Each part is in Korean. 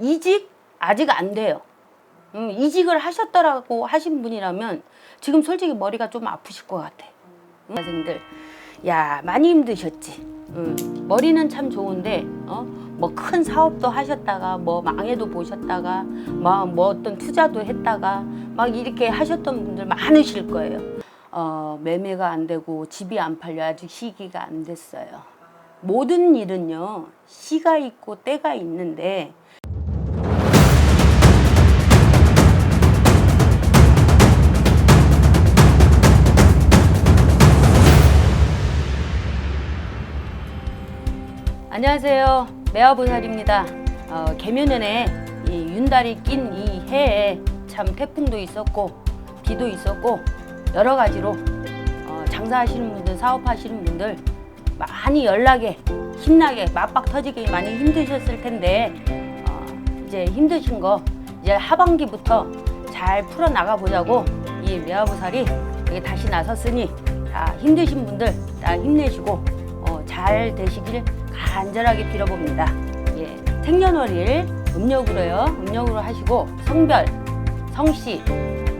이직 아직 안 돼요. 음, 이직을 하셨더라고 하신 분이라면 지금 솔직히 머리가 좀 아프실 것 같아. 응? 학생들, 야 많이 힘드셨지. 음, 머리는 참 좋은데, 어, 뭐 큰 사업도 하셨다가, 뭐 망해도 보셨다가, 막 뭐 어떤 투자도 했다가, 막 이렇게 하셨던 분들 많으실 거예요. 어, 매매가 안 되고 집이 안 팔려 아직 시기가 안 됐어요. 모든 일은요 시가 있고 때가 있는데 안녕하세요. 매화보살입니다. 어, 개묘년에 이 윤달이 낀 이 해에 참 태풍도 있었고 비도 있었고 여러 가지로 어, 장사하시는 분들 사업하시는 분들 많이 연락에 힘나게 맞박 터지게 많이 힘드셨을 텐데 어, 이제 힘드신 거 이제 하반기부터 잘 풀어 나가 보자고 이 매화보살이 다시 나섰으니 다 힘드신 분들 다 힘내시고 어, 잘 되시길 간절하게 빌어봅니다. 예, 생년월일 음력으로요. 음력으로 하시고 성별, 성씨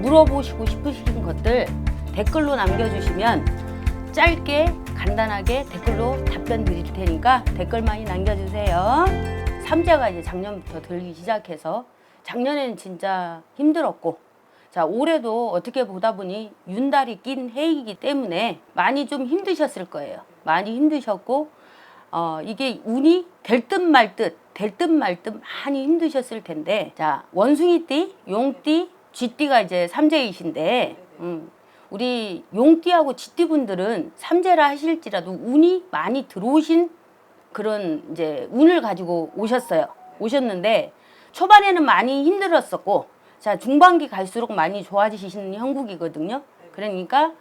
물어보시고 싶으신 것들 댓글로 남겨주시면 짧게 간단하게 댓글로 답변 드릴 테니까 댓글 많이 남겨주세요. 삼재가 이제 작년부터 들기 시작해서 작년에는 진짜 힘들었고 자 올해도 어떻게 보다 보니 윤달이 낀 해이기 때문에 많이 좀 힘드셨을 거예요. 많이 힘드셨고 어 이게 운이 될 듯 말 듯 될 듯 말 듯 많이 힘드셨을 텐데 자 원숭이띠, 용띠, 쥐띠가 이제 삼재이신데 음, 우리 용띠하고 쥐띠 분들은 삼재라 하실지라도 운이 많이 들어오신 그런 이제 운을 가지고 오셨어요. 오셨는데 초반에는 많이 힘들었었고 자 중반기 갈수록 많이 좋아지시는 형국이거든요. 그러니까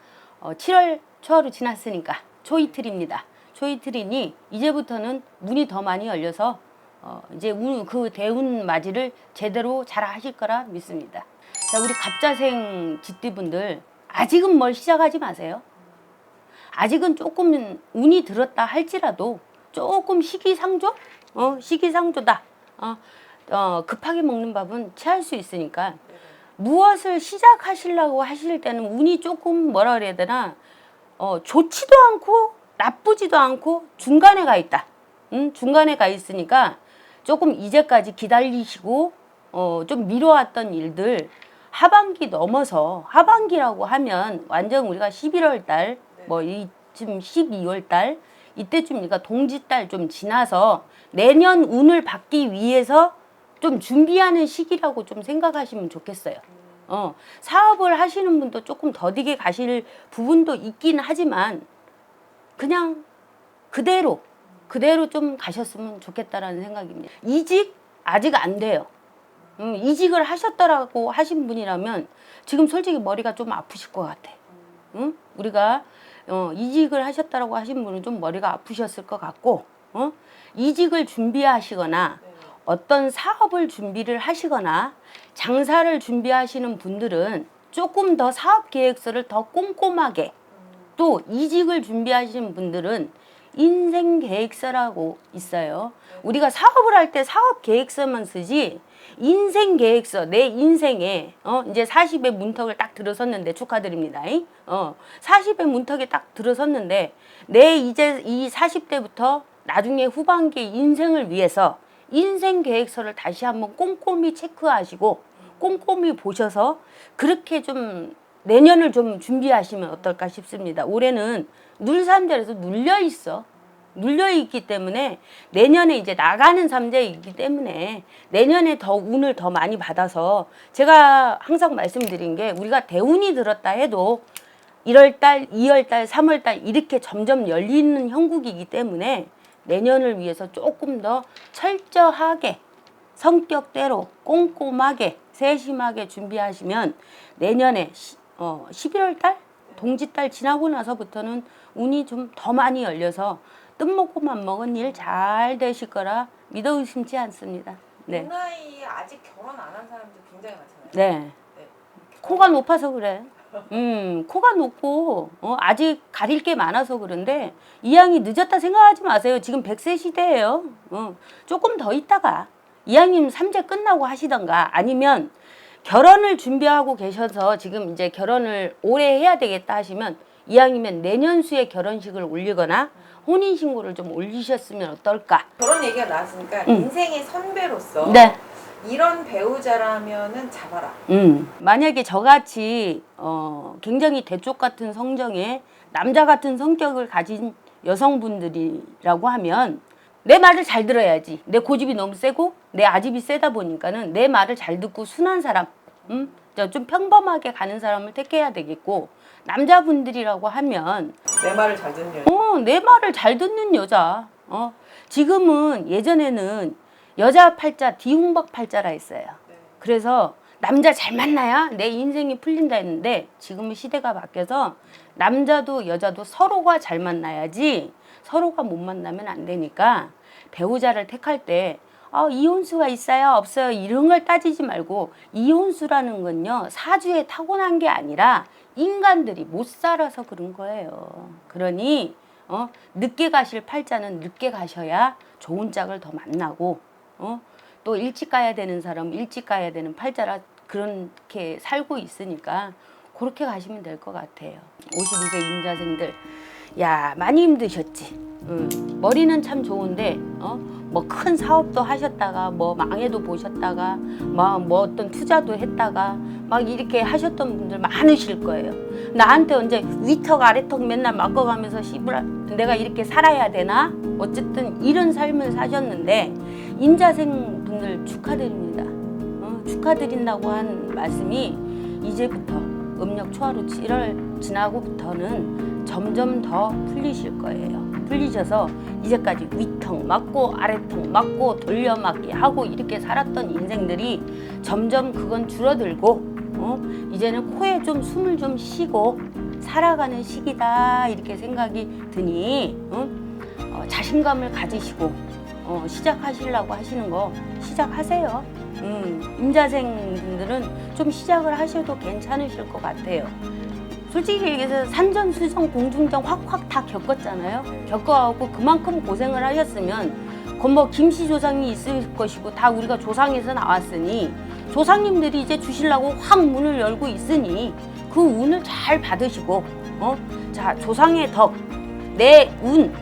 어, 7월 초하루 지났으니까 초이틀입니다. 초이틀이니 이제부터는 문이 더 많이 열려서 어, 이제 운, 그 대운 맞이를 제대로 잘 하실 거라 믿습니다. 자 우리 갑자생 쥐띠분들 아직은 뭘 시작하지 마세요. 아직은 조금 운이 들었다 할지라도 조금 시기상조? 어, 시기상조다. 어, 어, 급하게 먹는 밥은 체할 수 있으니까 무엇을 시작하시려고 하실 때는 운이 조금 뭐라 그래야 되나 어, 좋지도 않고 나쁘지도 않고 중간에 가 있다. 음, 중간에 가 있으니까 조금 이제까지 기다리시고 어, 좀 미뤄왔던 일들 하반기 넘어서 하반기라고 하면 완전 우리가 11월 달, 뭐 이쯤 12월 달 이때쯤 그러니까 동지 달 좀 지나서 내년 운을 받기 위해서 좀 준비하는 시기라고 좀 생각하시면 좋겠어요. 어, 사업을 하시는 분도 조금 더디게 가실 부분도 있긴 하지만 그냥 그대로 그대로 좀 가셨으면 좋겠다라는 생각입니다. 이직 아직 안 돼요. 음, 이직을 하셨더라고 하신 분이라면 지금 솔직히 머리가 좀 아프실 것 같아. 응? 우리가 어, 이직을 하셨다라고 하신 분은 좀 머리가 아프셨을 것 같고 어? 이직을 준비하시거나 어떤 사업을 준비를 하시거나 장사를 준비하시는 분들은 조금 더 사업 계획서를 더 꼼꼼하게 또 이직을 준비하시는 분들은 인생 계획서라고 있어요. 우리가 사업을 할 때 사업 계획서만 쓰지 인생 계획서 내 인생에 어 이제 40의 문턱을 딱 들어섰는데 축하드립니다. 어 40의 문턱에 딱 들어섰는데 내 이제 이 40대부터 나중에 후반기 인생을 위해서 인생 계획서를 다시 한번 꼼꼼히 체크하시고 꼼꼼히 보셔서 그렇게 좀 내년을 좀 준비하시면 어떨까 싶습니다. 올해는 눌삼절에서 눌려 있어. 눌려 있기 때문에 내년에 이제 나가는 삼재이기 때문에 내년에 더 운을 더 많이 받아서 제가 항상 말씀드린 게 우리가 대운이 들었다 해도 1월 달, 2월 달, 3월 달 이렇게 점점 열리는 형국이기 때문에 내년을 위해서 조금 더 철저하게 성격대로 꼼꼼하게 세심하게 준비하시면 내년에 시, 어, 11월 달 동지 달 지나고 나서부터는 운이 좀 더 많이 열려서 뜬먹고 맘 먹은 일 잘 되실 거라 믿어 의심치 않습니다. 네. 그 나이에 아직 결혼 안 한 사람들 굉장히 많잖아요. 네. 네. 코가 높아서 그래. 음, 코가 높고 어, 아직 가릴 게 많아서 그런데 이양이 늦었다 생각하지 마세요. 지금 100세 시대예요. 어, 조금 더 있다가 이왕이면 삼재 끝나고 하시던가 아니면 결혼을 준비하고 계셔서 지금 이제 결혼을 올해 해야 되겠다 하시면 이왕이면 내년 수에 결혼식을 올리거나 혼인 신고를 좀 올리셨으면 어떨까? 결혼 얘기가 나왔으니까 음. 인생의 선배로서 네. 이런 배우자라면은 잡아라. 음, 만약에 저같이 어, 굉장히 대쪽 같은 성정에 남자 같은 성격을 가진 여성분들이라고 하면 내 말을 잘 들어야지. 내 고집이 너무 세고 내 아집이 세다 보니까는 내 말을 잘 듣고 순한 사람, 음, 저좀 평범하게 가는 사람을 택해야 되겠고 남자분들이라고 하면 내 말을 잘 듣는 여자. 어, 내 말을 잘 듣는 여자. 어, 지금은 예전에는 여자 팔자 디홍박 팔자라 했어요. 네. 그래서 남자 잘 만나야 내 인생이 풀린다 했는데 지금은 시대가 바뀌어서 남자도 여자도 서로가 잘 만나야지 서로가 못 만나면 안 되니까 배우자를 택할 때 아, 이혼수가 있어요 없어요 이런 걸 따지지 말고 이혼수라는 건요 사주에 타고난 게 아니라 인간들이 못 살아서 그런 거예요. 그러니 어, 늦게 가실 팔자는 늦게 가셔야 좋은 짝을 더 만나고 어, 또 일찍 가야 되는 사람 일찍 가야 되는 팔자라 그렇게 살고 있으니까 그렇게 가시면 될 것 같아요. 52세 임자생들 야 많이 힘드셨지. 응. 머리는 참 좋은데 어? 뭐 큰 사업도 하셨다가 뭐 망해도 보셨다가 막뭐 어떤 투자도 했다가 막 이렇게 하셨던 분들 많으실 거예요. 나한테 언제 위턱 아래턱 맨날 맡겨가면서 씨부라 내가 이렇게 살아야 되나? 어쨌든 이런 삶을 사셨는데 인자생 분들 축하드립니다. 어, 축하드린다고 한 말씀이 이제부터 음력 초하루 7월 지나고부터는 점점 더 풀리실 거예요. 풀리셔서 이제까지 위턱 맞고 아래턱 맞고 돌려막기 하고 이렇게 살았던 인생들이 점점 그건 줄어들고 어? 이제는 코에 좀 숨을 좀 쉬고 살아가는 시기다 이렇게 생각이 드니 어? 어, 자신감을 가지시고 어, 시작하시려고 하시는 거 시작하세요. 음, 임자생 분들은 좀 시작을 하셔도 괜찮으실 것 같아요. 솔직히 얘기해서 산전수전 공중전 확확 다 겪었잖아요. 겪어갖고 그만큼 고생을 하셨으면 건뭐 김씨 조상이 있을 것이고 다 우리가 조상에서 나왔으니 조상님들이 이제 주시려고 확 문을 열고 있으니 그 운을 잘 받으시고 어? 자 조상의 덕, 내 운,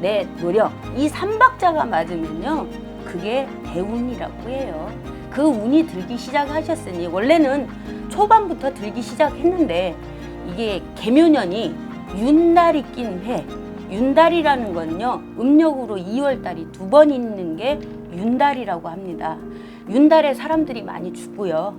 내 노력 이 삼박자가 맞으면요 그게 대운이라고 해요. 그 운이 들기 시작하셨으니 원래는 초반부터 들기 시작했는데 이게 개묘년이 윤달이 낀 해. 윤달이라는 건요 음력으로 2월달이 두 번 있는 게 윤달이라고 합니다. 윤달에 사람들이 많이 죽고요.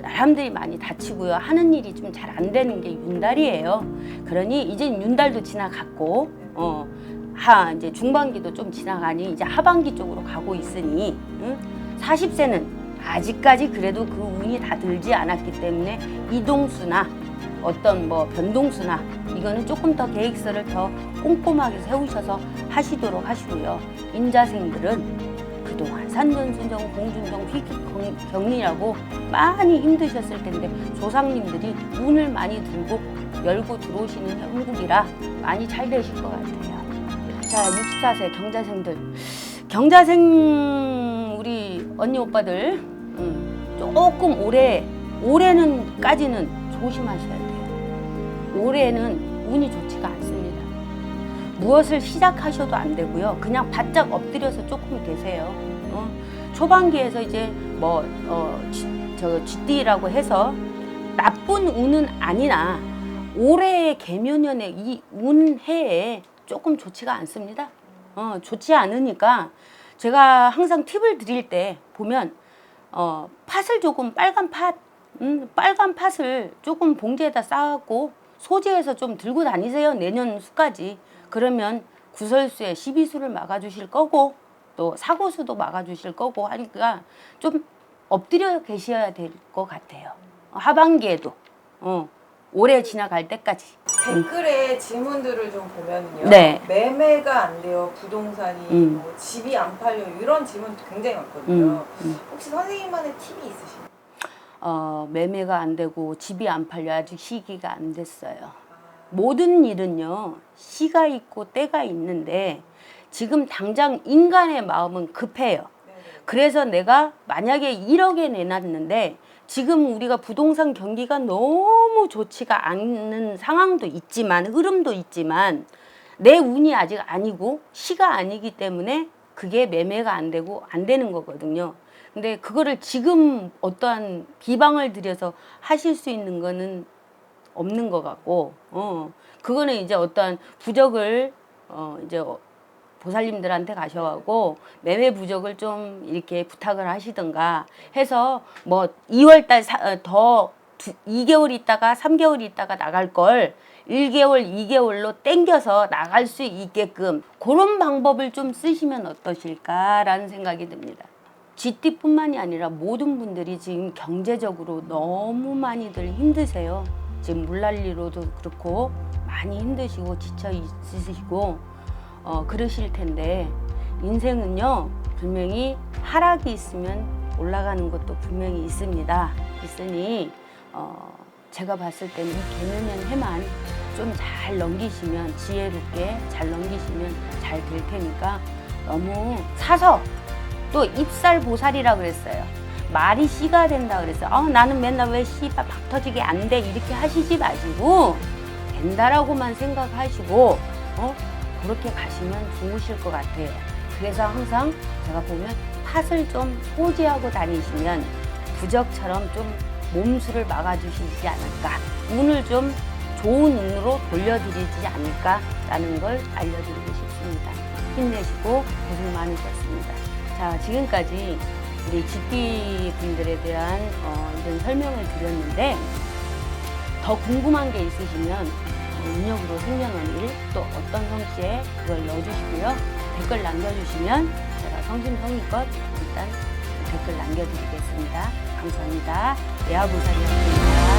사람들이 많이 다치고요. 하는 일이 좀 잘 안 되는 게 윤달이에요. 그러니 이제 윤달도 지나갔고, 어, 하, 이제 중반기도 좀 지나가니 이제 하반기 쪽으로 가고 있으니, 응? 40세는 아직까지 그래도 그 운이 다 들지 않았기 때문에 이동수나 어떤 뭐 변동수나 이거는 조금 더 계획서를 더 꼼꼼하게 세우셔서 하시도록 하시고요. 인자생들은 그동안 산전수전 공중전 휘격경리라고 많이 힘드셨을 텐데 조상님들이 운을 많이 들고 열고 들어오시는 형국이라 많이 잘 되실 것 같아요. 자, 64세 경자생들. 경자생 우리 언니 오빠들 음, 조금 올해 올해는까지는 조심하셔야 돼요. 올해는 운이 좋지가 않습니다. 무엇을 시작하셔도 안 되고요. 그냥 바짝 엎드려서 조금 계세요. 어? 초반기에서 이제 뭐, 어, 쥐, 저 쥐띠라고 해서 나쁜 운은 아니나 올해의 개묘년의 이 운해에 조금 좋지가 않습니다. 어, 좋지 않으니까 제가 항상 팁을 드릴 때 보면 어, 팥을 조금 빨간 팥, 음, 빨간 팥을 조금 봉지에다 싸갖고 소지해서 좀 들고 다니세요. 내년 수까지. 그러면 구설수에 시비수를 막아주실 거고 또 사고수도 막아주실 거고 하니까 좀 엎드려 계셔야 될 것 같아요. 하반기에도 어, 올해 지나갈 때까지. 댓글에 질문들을 좀 보면요. 네. 매매가 안 돼요. 부동산이 음. 뭐 집이 안 팔려 이런 질문 굉장히 많거든요. 음, 음. 혹시 선생님만의 팁이 있으신가요? 어, 매매가 안 되고 집이 안 팔려 아직 시기가 안 됐어요. 아, 모든 일은요 시가 있고 때가 있는데 지금 당장 인간의 마음은 급해요. 그래서 내가 만약에 1억에 내놨는데 지금 우리가 부동산 경기가 너무 좋지가 않는 상황도 있지만 흐름도 있지만 내 운이 아직 아니고 시가 아니기 때문에 그게 매매가 안 되고 안 되는 거거든요. 근데 그거를 지금 어떠한 비방을 들여서 하실 수 있는 거는 없는 것 같고, 어, 그거는 이제 어떠한 부적을, 어, 이제 어, 보살님들한테 가셔가고 매매 부적을 좀 이렇게 부탁을 하시든가 해서 뭐 2월달 더 두, 2개월 있다가 3개월 있다가 나갈 걸 1개월, 2개월로 땡겨서 나갈 수 있게끔 그런 방법을 좀 쓰시면 어떠실까라는 생각이 듭니다. GT뿐만이 아니라 모든 분들이 지금 경제적으로 너무 많이들 힘드세요. 지금 물난리로도 그렇고 많이 힘드시고 지쳐 있으시고 어, 그러실 텐데 인생은요 분명히 하락이 있으면 올라가는 것도 분명히 있습니다. 있으니 어, 제가 봤을 때는 이 개면연 해만 좀 잘 넘기시면 지혜롭게 잘 넘기시면 잘 될 테니까 너무 사서 또 입살 보살이라 그랬어요. 말이 씨가 된다 그랬어요. 어, 나는 맨날 왜 씨발 박 터지게 안 돼 이렇게 하시지 마시고 된다라고만 생각하시고 어 그렇게 가시면 좋으실 것 같아요. 그래서 항상 제가 보면 팥을 좀 소지하고 다니시면 부적처럼 좀 몸수를 막아주시지 않을까. 운을 좀 좋은 운으로 돌려드리지 않을까라는 걸 알려드리고 싶습니다. 힘내시고 고생 많으셨습니다. 자, 지금까지 우리 GT 분들에 대한 어, 이런 설명을 드렸는데 더 궁금한 게 있으시면 어, 운영으로 생겨난 일, 또 어떤 성씨에 그걸 넣어주시고요. 댓글 남겨주시면 제가 성심성의껏 일단 댓글 남겨드리겠습니다. 감사합니다. 예아보살이었습니다.